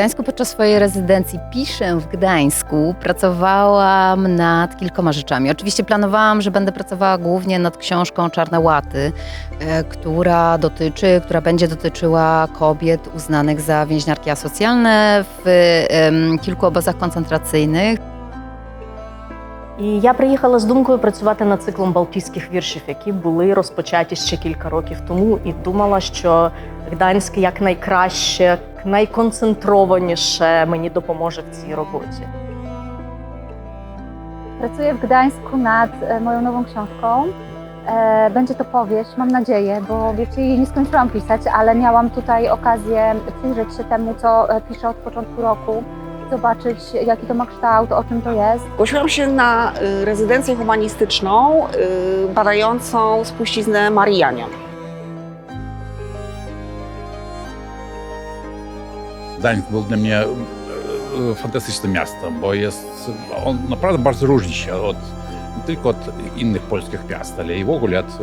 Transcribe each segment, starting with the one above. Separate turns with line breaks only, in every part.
Gdańsku podczas swojej rezydencji Piszę w Gdańsku pracowałam nad kilkoma rzeczami. Oczywiście planowałam, że będę pracowała głównie nad książką Czarne Łaty, e, która dotyczy, która będzie dotyczyła kobiet uznanych za więźniarki asocjalne w kilku obozach koncentracyjnych.
І я приїхала з думкою працювати над циклом балтійських віршів, які були розпочаті ще кілька років тому, і думала, що Гданськ якнайкраще, найконцентрованіше мені допоможе в цій роботі.
Pracuję w Gdańsku nad e, moją nową książką. E, Będzie to powieść, mam nadzieję, bo wiecie, jej nie skończyłam pisać, ale miałam tutaj okazję przyjrzeć się temu, co e, piszę od początku roku, zobaczyć, jaki to ma kształt, o czym to jest.
Zgłosiłam się na y, rezydencję humanistyczną y, badającą spuściznę Marianian.
Gdańsk był dla mnie e, fantastycznym miastem, bo jest, on naprawdę bardzo różni się od, nie tylko od innych polskich miast, ale i w ogóle od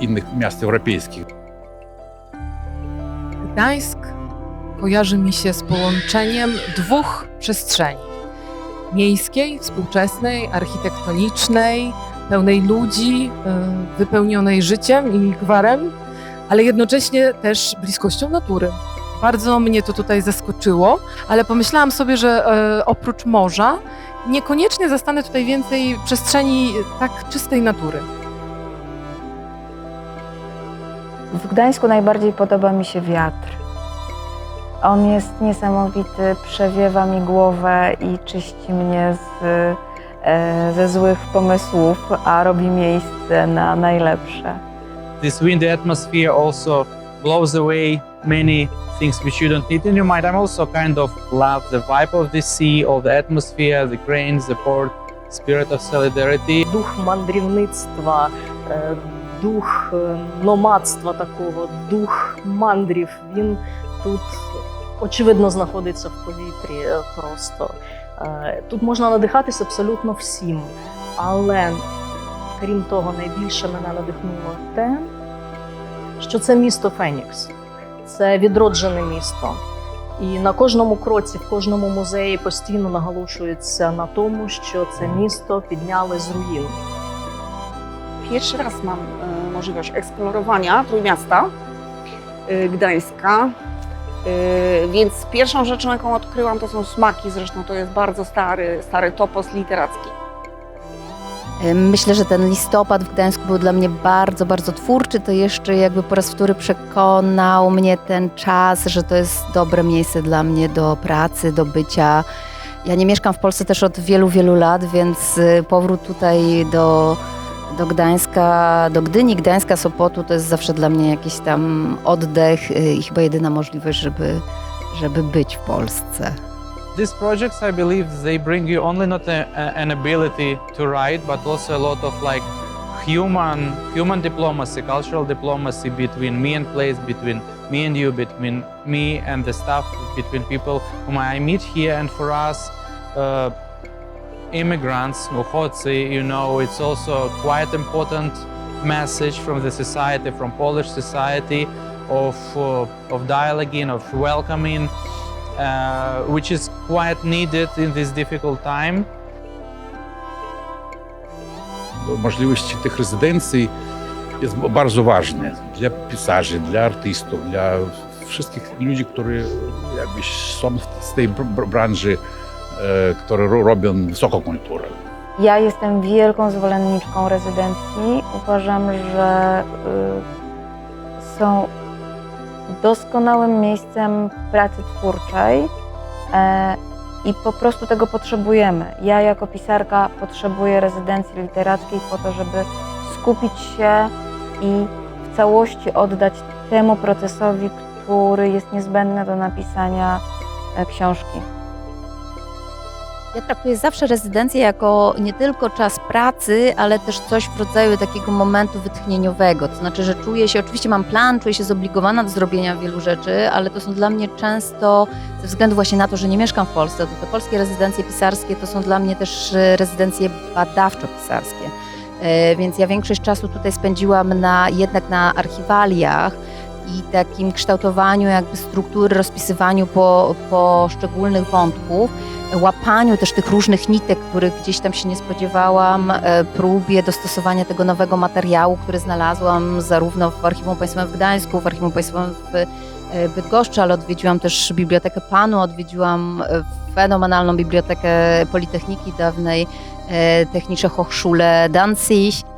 innych miast europejskich.
Gdańsk kojarzy mi się z połączeniem dwóch przestrzeni: miejskiej, współczesnej, architektonicznej, pełnej ludzi, y, wypełnionej życiem i gwarem, ale jednocześnie też bliskością natury. Bardzo mnie to tutaj zaskoczyło, ale pomyślałam sobie, że e, oprócz morza niekoniecznie zastanę tutaj więcej przestrzeni tak czystej natury.
W Gdańsku najbardziej podoba mi się wiatr. On jest niesamowity, przewiewa mi głowę i czyści mnie z, e, ze złych pomysłów, a robi miejsce na najlepsze.
this windy atmosphere also blows away many things which you don't need in your mind. I'm also kind of love the vibe of the sea, all the atmosphere, the grains, the port, spirit of solidarity.
Дух мандрівництва, е, дух е, номадства такого, дух мандрів, він тут очевидно знаходиться в повітрі е, просто. Е, Тут можна надихатися абсолютно всім. Але крім того, найбільше мене надихнуло те, що це місто Фенікс. Це відроджене місто. І на кожному кроці, в кожному музеї постійно наголошується на тому, що це місто підняли з руїн.
Pierwszy raz mam możliwość eksplorowania Trójmiasta, Gdańska. Y, Więc pierwszą rzeczą, jaką odkryłam, to są smaki. Zresztą to jest bardzo stary, stary topos literacki.
Myślę, że ten listopad w Gdańsku był dla mnie bardzo, bardzo twórczy. To jeszcze jakby po raz wtóry przekonał mnie ten czas, że to jest dobre miejsce dla mnie do pracy, do bycia. Ja nie mieszkam w Polsce też od wielu, wielu lat, więc y, powrót tutaj do, do Gdańska, do Gdyni, Gdańska, Sopotu to jest zawsze dla mnie jakiś tam oddech y, i chyba jedyna możliwość, żeby, żeby być w Polsce.
These projects, I believe, they bring you only not a, an ability to write, but also a lot of like human human diplomacy, cultural diplomacy between me and place, between me and you, between me and the staff, between people whom I meet here. And for us, uh, immigrants, uchodźcy, you know, it's also a quite important message from the society, from Polish society, of uh, of dialoguing, of welcoming uh, which is quite needed in this difficult time.
Możliwość tych rezydencji jest bardzo ważne dla pisarzy, dla artystów, dla wszystkich ludzi, którzy jakby są z tej br- branży, e, które ro- robią wysoką kulturę.
Ja jestem wielką zwolenniczką rezydencji. Uważam, że y, są doskonałym miejscem pracy twórczej e, i po prostu tego potrzebujemy. Ja jako pisarka potrzebuję rezydencji literackiej po to, żeby skupić się i w całości oddać temu procesowi, który jest niezbędny do napisania e, książki.
Ja traktuję zawsze rezydencję jako nie tylko czas pracy, ale też coś w rodzaju takiego momentu wytchnieniowego. To znaczy, że czuję się, oczywiście mam plan, czuję się zobligowana do zrobienia wielu rzeczy, ale to są dla mnie często, ze względu właśnie na to, że nie mieszkam w Polsce, to te polskie rezydencje pisarskie to są dla mnie też e, rezydencje badawczo-pisarskie. E, Więc ja większość czasu tutaj spędziłam na, jednak na archiwaliach, i takim kształtowaniu jakby struktury, rozpisywaniu po, poszczególnych wątków, łapaniu też tych różnych nitek, których gdzieś tam się nie spodziewałam, e, próbie dostosowania tego nowego materiału, który znalazłam zarówno w Archiwum Państwowym w Gdańsku, w Archiwum Państwowym w e, Bydgoszczy, ale odwiedziłam też Bibliotekę Panu, odwiedziłam e, fenomenalną Bibliotekę Politechniki dawnej, Technische Hochschule Danzig.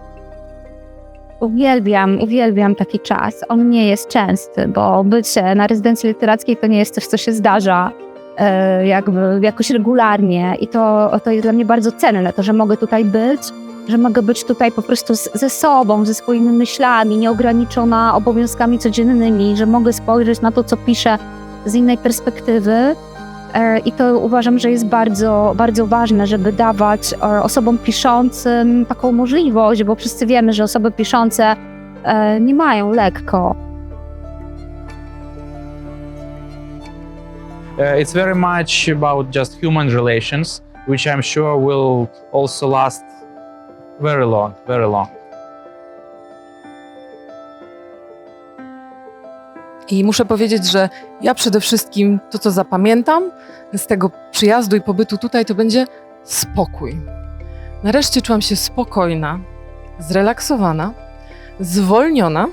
Uwielbiam, uwielbiam taki czas. On nie jest częsty, bo bycie na rezydencji literackiej to nie jest coś, co się zdarza e, jakby jakoś regularnie i to, to jest dla mnie bardzo cenne, to, że mogę tutaj być, że mogę być tutaj po prostu z, ze sobą, ze swoimi myślami, nieograniczona obowiązkami codziennymi, że mogę spojrzeć na to, co piszę z innej perspektywy. E, I to uważam, że jest bardzo, bardzo ważne, żeby dawać e, osobom piszącym taką możliwość, bo wszyscy wiemy, że osoby piszące e, nie mają lekko.
It's very much about just human relations, which I'm sure will also last very long, very long.
I muszę powiedzieć, że ja przede wszystkim to, co zapamiętam z tego przyjazdu i pobytu tutaj, to będzie spokój. Nareszcie czułam się spokojna, zrelaksowana, zwolniona.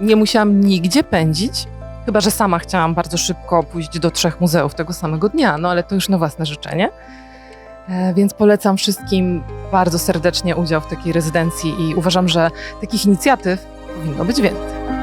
Nie musiałam nigdzie pędzić, chyba że sama chciałam bardzo szybko pójść do trzech muzeów tego samego dnia, no ale to już na własne życzenie. E, Więc polecam wszystkim bardzo serdecznie udział w takiej rezydencji i uważam, że takich inicjatyw powinno być więcej.